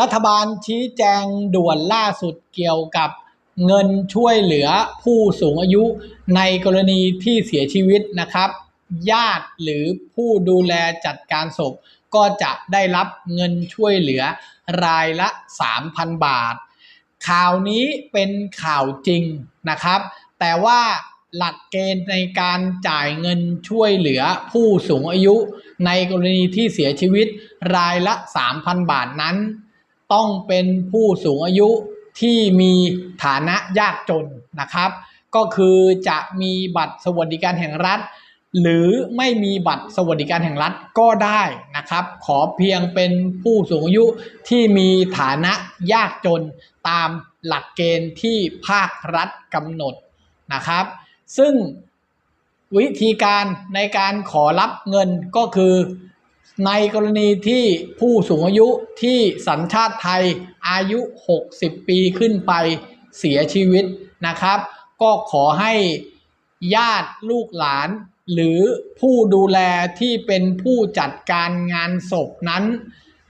รัฐบาลชี้แจงด่วนล่าสุดเกี่ยวกับเงินช่วยเหลือผู้สูงอายุในกรณีที่เสียชีวิตนะครับ ญาติหรือผู้ดูแลจัดการศพ ก็จะได้รับเงินช่วยเหลือรายละ 3,000 บาท ข่าวนี้เป็นข่าวจริงนะครับ แต่ว่าหลักเกณฑ์ในการจ่ายเงินช่วยเหลือผู้สูงอายุ ในกรณีที่เสียชีวิตรายละ 3,000 บาทนั้น ต้องเป็นผู้สูงอายุที่มีฐานะยากจนนะครับ ก็คือจะมีบัตรสวัสดิการแห่งรัฐ หรือไม่มีบัตรสวัสดิการแห่งรัฐก็ได้นะครับ ขอเพียงเป็นผู้สูงอายุที่มีฐานะยากจนตามหลักเกณฑ์ที่ภาครัฐกำหนดนะครับ ซึ่งวิธีการในการขอรับเงินก็คือ ในกรณีที่ผู้สูงอายุที่สัญชาติไทยอายุ 60 ปีขึ้นไปเสียชีวิตนะครับ ก็ขอให้ญาติลูกหลาน หรือผู้ดูแลที่เป็นผู้จัดการงานศพนั้น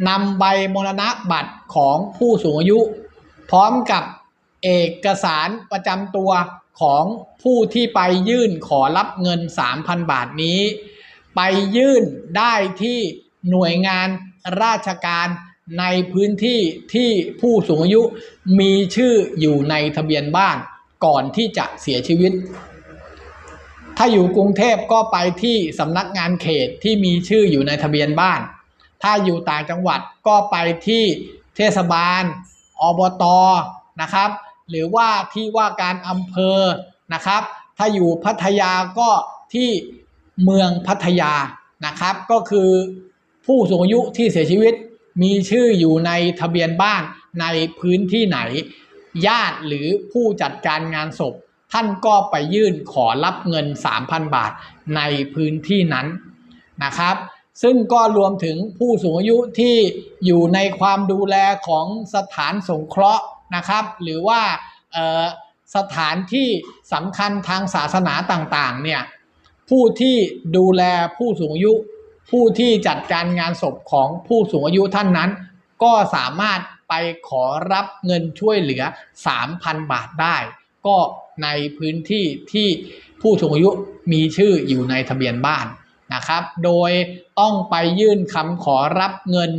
นำใบมรณะบัตรของผู้สูงอายุ พร้อมกับเอกสารประจำตัวของผู้ที่ไปยื่นขอรับเงิน 3,000 บาทนี้ ไปยื่นได้ที่หน่วยงานราชการในพื้นที่ที่ผู้สูงอายุมีชื่ออยู่ในทะเบียนบ้านก่อนที่จะเสียชีวิต ถ้าอยู่กรุงเทพก็ไปที่สำนักงานเขตที่มีชื่ออยู่ในทะเบียนบ้าน ถ้าอยู่ต่างจังหวัดก็ไปที่เทศบาล อบตนะครับ หรือว่าที่ว่าการอำเภอนะครับ ถ้าอยู่พัทยาก็ที่ เมืองพัทยานะครับ ก็คือผู้สูงอายุที่เสียชีวิตมีชื่ออยู่ในทะเบียนบ้านในพื้นที่ไหน ญาติหรือผู้จัดการงานศพ ท่านก็ไปยื่นขอรับเงิน 3,000 บาทในพื้นที่นั้นนะครับ ซึ่งก็รวมถึงผู้สูงอายุที่อยู่ในความดูแลของสถานสงเคราะห์นะครับ หรือว่าสถานที่สำคัญทางศาสนาต่างๆเนี่ย ผู้ที่ดูแลผู้สูงอายุ ผู้ที่จัดการงานศพของผู้สูงอายุท่านนั้น ก็สามารถไปขอรับเงินช่วยเหลือ 3,000 บาทได้ ก็ในพื้นที่ที่ผู้สูงอายุมีชื่ออยู่ในทะเบียนบ้านนะครับ โดยต้องไปยื่นคำขอรับเงิน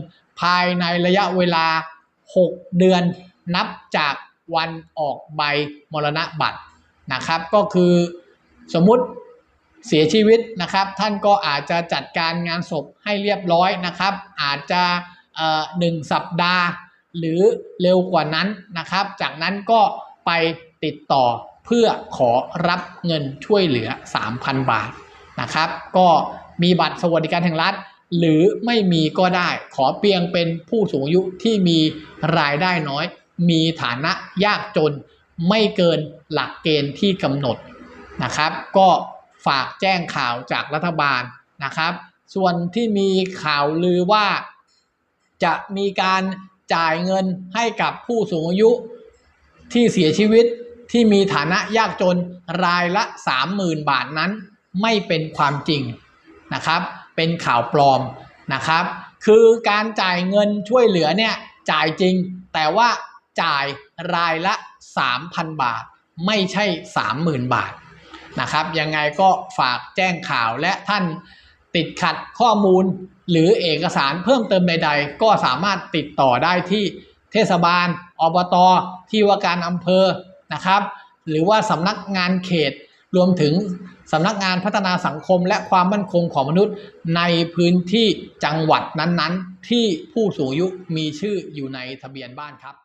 ภายในระยะเวลา 6 เดือนนับจากวันออกใบมรณะบัตรนะครับ ก็คือสมมุติ เสียชีวิตนะครับ ท่านก็อาจจะจัดการงานศพให้เรียบร้อยนะครับ อาจจะหนึ่งสัปดาห์ หรือเร็วกว่านั้นนะครับ จากนั้นก็ไปติดต่อเพื่อขอรับเงินช่วยเหลือ 3,000 บาทนะครับ ก็มีบัตรสวัสดิการแห่งรัฐ หรือไม่มีก็ได้ขอเพียงเป็นผู้สูงอายุที่มีรายได้น้อย มีฐานะยากจน ไม่เกินหลักเกณฑ์ที่กำหนดนะครับ ก็ ฝากแจ้งข่าวจากรัฐบาลนะครับ ส่วนที่มีข่าวลือว่า จะมีการจ่ายเงินให้กับผู้สูงอายุที่เสียชีวิตที่มีฐานะยากจนรายละ 30,000 บาทนั้น ไม่เป็นความจริงนะครับ เป็นข่าวปลอมนะครับ คือการจ่ายเงินช่วยเหลือเนี่ยจ่ายจริง แต่ว่าจ่ายรายละ 3,000 บาท ไม่ใช่ 30,000 บาท นะครับ ยังไงก็ฝากแจ้งข่าวและท่านติดขัดข้อมูลหรือเอกสารเพิ่มเติมใด ๆ ก็สามารถติดต่อได้ที่เทศบาล อบต ที่ว่าการอำเภอนะครับ หรือว่าสำนักงานเขตรวมถึงสำนักงานพัฒนาสังคมและความมั่นคงของมนุษย์ ในพื้นที่จังหวัดนั้นๆ ที่ผู้สูงอายุมีชื่ออยู่ในทะเบียนบ้านครับ